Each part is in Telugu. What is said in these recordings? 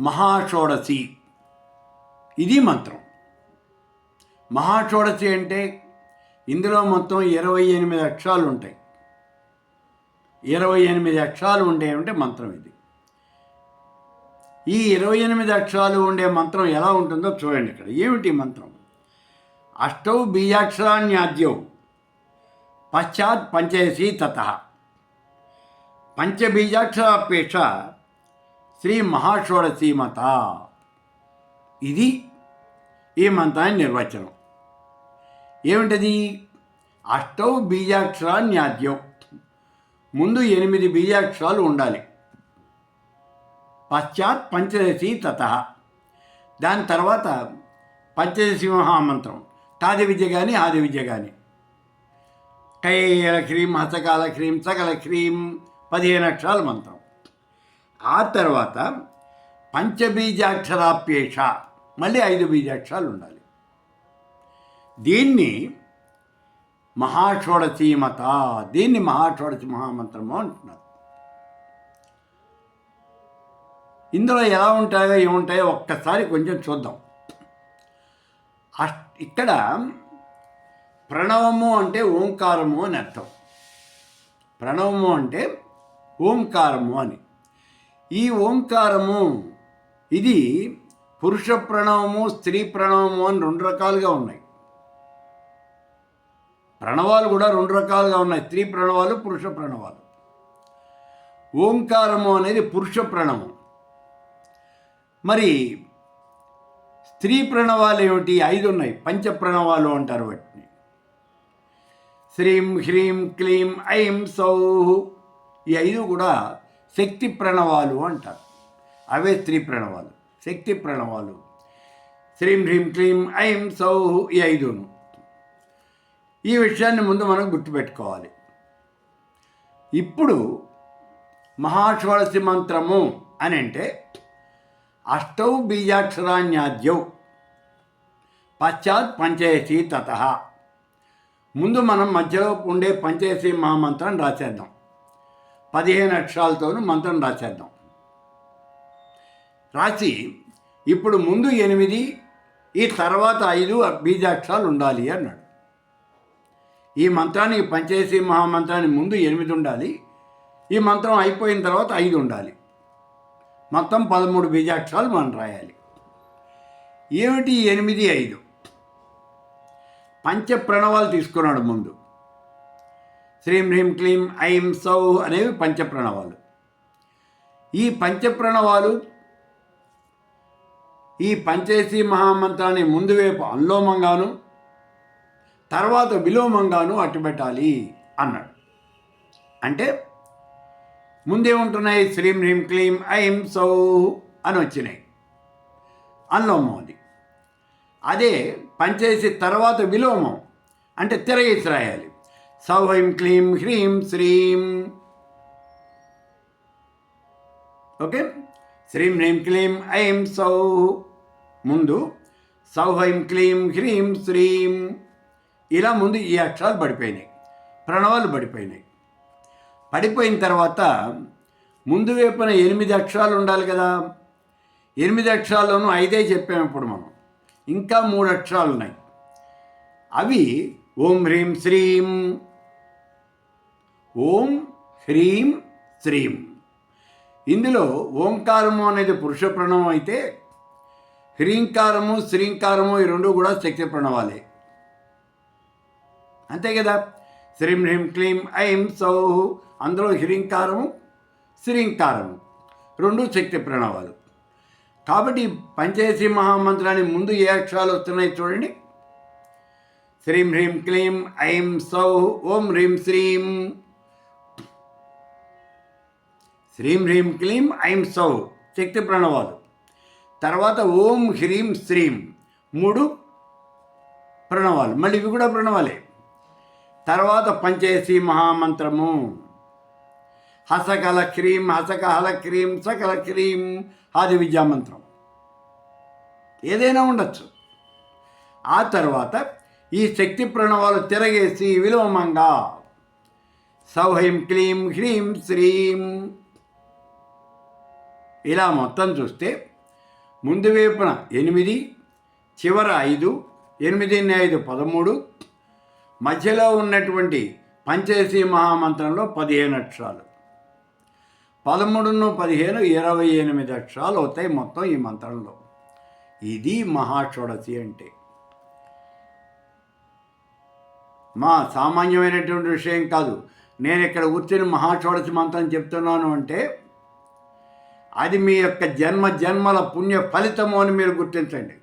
మహాషోడసి ఇది మంత్రం. మహాషోడసి అంటే ఇందులో మొత్తం ఇరవై ఎనిమిది అక్షరాలు ఉంటాయి. ఇరవై ఎనిమిది అక్షరాలు ఉండేవంటే మంత్రం ఇది. ఈ ఇరవై ఎనిమిది అక్షరాలు ఉండే మంత్రం ఎలా ఉంటుందో చూడండి ఇక్కడ. ఏమిటి మంత్రం? అష్టౌ బీజాక్షరాన్యాద్యౌ పశ్చాత్ పంచదశి తత. పంచబీజాక్షరాపేక్ష శ్రీ మహాషోడశీమత ఇది ఈ మంత్రాన్ని నిర్వచనం. ఏమిటది? అష్టౌ బీజాక్షరాన్యాద్యం ముందు ఎనిమిది బీజాక్షరాలు ఉండాలి. పశ్చాత్ పంచదశి తత. దాని తర్వాత పంచదశి మహామంత్రం. తాది విద్య కానీ ఆది విద్య కానీ కైల క్రీం హసకాల క్రీం సకల క్రీం పదిహేను అక్షరాల మంత్రం. ఆ తర్వాత పంచబీజాక్షరాప్యేష మళ్ళీ ఐదు బీజాక్షరాలు ఉండాలి దీన్ని మహాషోడచీమత దీన్ని మహాషోడసి మహామంత్రము అంటున్నారు. ఇందులో ఎలా ఉంటాయో ఏముంటాయో ఒక్కసారి కొంచెం చూద్దాం. అష్ ఇక్కడ ప్రణవము అంటే ఓంకారము అని అర్థం. ప్రణవము అంటే ఓంకారము అని. ఈ ఓంకారము ఇది పురుష ప్రణవము స్త్రీ ప్రణవము అని రెండు రకాలుగా ఉన్నాయి. ప్రణవాలు కూడా రెండు రకాలుగా ఉన్నాయి. స్త్రీ ప్రణవాలు పురుష ప్రణవాలు. ఓంకారము అనేది పురుష ప్రణవం మరి స్త్రీ ప్రణవాలు ఏమిటి? ఐదు ఉన్నాయి. పంచ ప్రణవాలు అంటారు వాటిని. శ్రీం హ్రీం క్లీం ఐం సౌ ఈ ఐదు కూడా శక్తి ప్రణవాలు అంటారు. అవే స్త్రీ ప్రణవాలు. శక్తి ప్రణవాలు. శ్రీం హ్రీం క్లీం ఐం సౌహు ఈ ఐదును. ఈ విషయాన్ని ముందు మనం గుర్తుపెట్టుకోవాలి. ఇప్పుడు మహాషోడసి మంత్రము అని అంటే అష్టౌ బీజాక్షరాన్యాద్యౌ పశ్చాత్ పంచయసి తత. ముందు మనం మధ్యలో ఉండే పంచయసి మహామంత్రం రాసేద్దాం. పదిహేను అక్షరాలతోనూ మంత్రం రాసేద్దాం. రాసి ఇప్పుడు ముందు ఎనిమిది ఈ తర్వాత ఐదు బీజాక్షరాలు ఉండాలి అన్నాడు. ఈ మంత్రానికి పంచదశి మహామంత్రానికి ముందు ఎనిమిది ఉండాలి ఈ మంత్రం అయిపోయిన తర్వాత ఐదు ఉండాలి. మొత్తం పదమూడు బీజాక్షరాలు మనం రాయాలి. ఏమిటి ఎనిమిది ఐదు? పంచ ప్రణవాలు తీసుకున్నాడు ముందు. శ్రీం హ్రీం క్లీం ఐం సౌ అనేవి పంచప్రణవాలు. ఈ పంచప్రణవాలు ఈ పంచదశి మహామంత్రాన్ని ముందు వైపు అనులోమంగాను తర్వాత విలోమంగాను అట్టుబెట్టాలి అన్నాడు. అంటే ముందేముంటున్నాయి? శ్రీం హ్రీం క్లీం ఐం సౌ అని వచ్చినాయి. అనులోమం అది. అదే పంచేసి తర్వాత విలోమం అంటే తిరగేసి రాయాలి. సౌహైం క్లీం హ్రీం శ్రీం. ఓకే? శ్రీం హ్రీం క్లీం ఐం సౌ. ముందు సౌహైం క్లీం హ్రీం శ్రీం. ఇలా ముందు ఈ అక్షరాలు పడిపోయినాయి. ప్రణవాలు పడిపోయినాయి. పడిపోయిన తర్వాత ముందు వైపున ఎనిమిది అక్షరాలు ఉండాలి కదా. ఎనిమిది అక్షరాల్లోనూ ఐదే చెప్పాము ఇప్పుడు మనం. ఇంకా మూడు అక్షరాలు ఉన్నాయి. అవి ఓం హ్రీం శ్రీం. ఓం హ్రీం శ్రీం. ఇందులో ఓంకారము అనేది పురుష ప్రణవం అయితే హ్రీంకారము శ్రీంకారము ఈ రెండు కూడా శక్తి ప్రణవాలే. అంతే కదా? శ్రీం హ్రీం క్లీం ఐం సౌ అందులో హ్రీంకారము శ్రీంకారము రెండు శక్తి ప్రణవాలు. కాబట్టి పంచదశి మహామంత్రాన్ని ముందు ఏ అక్షరాలు వస్తున్నాయి చూడండి. శ్రీం హ్రీం క్లీం ఐం సౌ ఓం హ్రీం శ్రీం. శ్రీం హ్రీం క్లీం ఐం సౌ శక్తి ప్రణవాలు తర్వాత ఓం హ్రీం శ్రీం మూడు ప్రణవాలు. మళ్ళీ ఇవి కూడా ప్రణవాలే. తర్వాత పంచేసి మహామంత్రము. హసకల క్రీం హసకహల క్రీం సకల క్రీం ఆది విద్యామంత్రం. ఏదైనా ఉండొచ్చు. ఆ తర్వాత ఈ శక్తి ప్రణవాలు తిరగేసి విలోమంగా సౌహైం క్లీం హ్రీం శ్రీం ఇలా మొత్తం చూస్తే ముందు వైపున ఎనిమిది చివర ఐదు ఎనిమిది ఐదు? పదమూడు. మధ్యలో ఉన్నటువంటి పంచదశి మహామంత్రంలో పదిహేను అక్షరాలు. పదమూడును పదిహేను ఇరవై ఎనిమిది అక్షరాలు అవుతాయి మొత్తం ఈ మంత్రంలో. ఇది మహాషోడశి అంటే. మా సామాన్యమైనటువంటి విషయం కాదు. నేను ఇక్కడ కూర్చొని మహాషోడశి మంత్రం చెప్తున్నాను అంటే అది మీ యొక్క జన్మ జన్మల పుణ్య ఫలితము అని మీరు గుర్తించండి.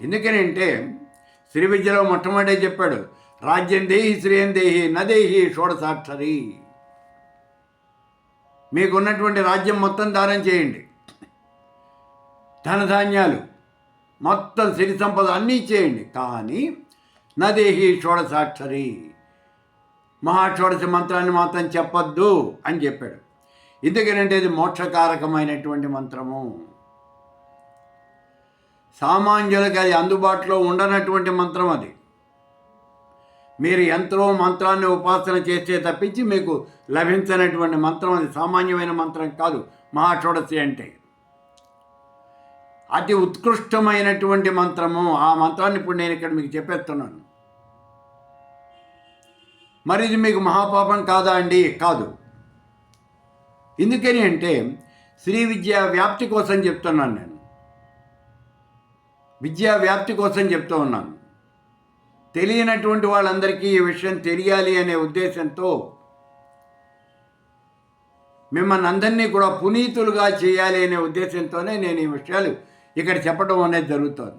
ఎందుకని అంటే శ్రీ విద్యలో మొట్టమొదటే చెప్పాడు రాజ్యం దేహి శ్రేయం దేహి నదేహి షోడసాక్షరి మీకున్నటువంటి రాజ్యం మొత్తం దానం చేయండి. ధనధాన్యాలు మొత్తం సిరి సంపద అన్నీ చేయండి. కానీ నదేహి షోడసాక్షరి మహాషోడశ మంత్రాన్ని మాత్రం చెప్పొద్దు అని చెప్పాడు. ఎందుకంటే ఇది మోక్షకారకమైనటువంటి మంత్రము. సామాన్యులకు అది అందుబాటులో ఉండనటువంటి మంత్రం అది. మీరు ఎంతో మంత్రాన్ని ఉపాసన చేస్తే తప్పించి మీకు లభించనటువంటి మంత్రం అది. సామాన్యమైన మంత్రం కాదు. మహాషోడశి అంటే. అతి ఉత్కృష్టమైనటువంటి మంత్రము. ఆ మంత్రాన్ని ఇప్పుడు నేను ఇక్కడ మీకు చెప్పేస్తున్నాను. మరి ఇది మీకు మహాపాపం కాదా అండి? కాదు. ఎందుకని అంటే శ్రీ విద్యా వ్యాప్తి కోసం చెప్తున్నాను నేను. విద్యా వ్యాప్తి కోసం చెప్తూ ఉన్నాను. తెలియనటువంటి వాళ్ళందరికీ ఈ విషయం తెలియాలి అనే ఉద్దేశంతో మిమ్మల్ని అందరినీ కూడా పునీతులుగా చేయాలి అనే ఉద్దేశంతోనే నేను ఈ విషయాలు ఇక్కడ చెప్పడం అనేది జరుగుతుంది.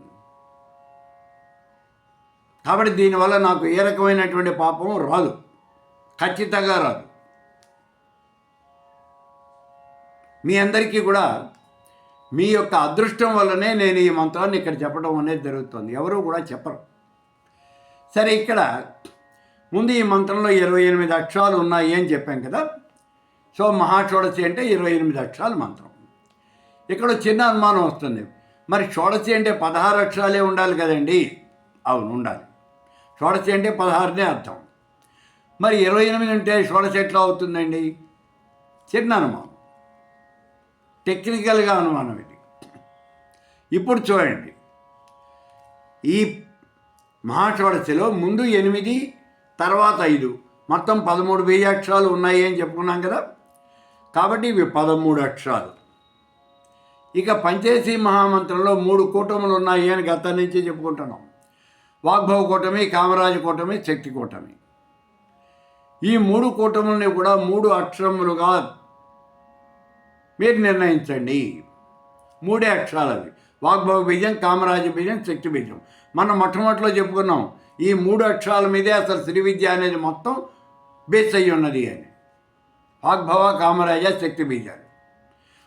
కాబట్టి దీనివల్ల నాకు ఏ రకమైనటువంటి పాపం రాదు. ఖచ్చితంగా రాదు. మీ అందరికీ కూడా మీ యొక్క అదృష్టం వల్లనే నేను ఈ మంత్రాన్ని ఇక్కడ చెప్పడం అనేది జరుగుతుంది. ఎవరు కూడా చెప్పరు. సరే ఇక్కడ ముందు ఈ మంత్రంలో ఇరవై ఎనిమిది అక్షరాలు ఉన్నాయి అని చెప్పాం కదా. సో మహాషోడసి అంటే ఇరవై ఎనిమిది అక్షరాలు మంత్రం. ఇక్కడ చిన్న అనుమానం వస్తుంది. మరి షోడసి అంటే పదహారు అక్షరాలే ఉండాలి కదండి? అవును ఉండాలి. షోడసి అంటే పదహారునే అర్థం. మరి ఇరవై ఎనిమిది అంటే షోడసి ఎట్లా అవుతుందండి? చిన్న అనుమానం. టెక్నికల్గా అనుమానం ఇది. ఇప్పుడు చూడండి. ఈ మహాషోడశిలో ముందు ఎనిమిది తర్వాత ఐదు. మొత్తం పదమూడు వెయ్యి అక్షరాలు ఉన్నాయి అని చెప్పుకున్నాం కదా. కాబట్టి ఇవి పదమూడు అక్షరాలు. ఇక పంచేసి మహామంత్రంలో మూడు కూటములు ఉన్నాయి అని గత నుంచి చెప్పుకుంటున్నాం. వాగ్భవ కూటమి కామరాజ కూటమి శక్తి కూటమి. ఈ మూడు కూటముల్ని కూడా మూడు అక్షరములుగా మీరు నిర్ణయించండి. మూడే అక్షరాలు అవి వాగ్భవ బీజం కామరాజ బీజం శక్తి బీజం. మనం మొట్టమొదటిలో చెప్పుకున్నాం ఈ మూడు అక్షరాల మీదే అసలు శ్రీ విద్య అనేది మొత్తం బేస్ అయ్యి ఉన్నది అని. వాగ్భవ కామరాజ శక్తి బీజాలు.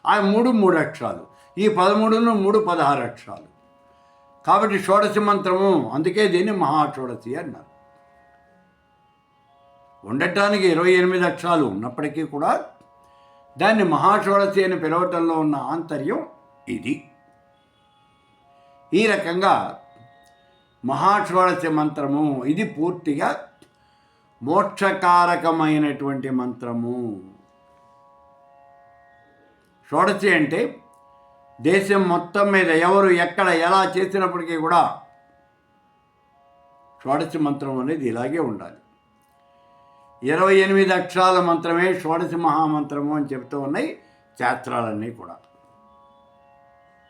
ఆ మూడు మూడు అక్షరాలు. ఈ పదమూడును మూడు పదహారు అక్షరాలు. కాబట్టి షోడశి మంత్రము అందుకే దీన్ని మహాషోడశి అన్నారు. ఉండటానికి ఇరవై ఎనిమిది అక్షరాలు ఉన్నప్పటికీ కూడా దాన్ని మహాషోడశి అని పిలవటంలో ఉన్న ఆంతర్యం ఇది. ఈ రకంగా మహాషోడశి మంత్రము ఇది పూర్తిగా మోక్షకారకమైనటువంటి మంత్రము. షోడశి అంటే దేశం మొత్తం మీద ఎవరు ఎక్కడ ఎలా చేసినప్పటికీ కూడా షోడశి మంత్రం అనేది ఇలాగే ఉండాలి. ఇరవై ఎనిమిది అక్షరాల మంత్రమే షోడశ మహామంత్రము అని చెప్తూ ఉన్నాయి శాస్త్రాలన్నీ కూడా.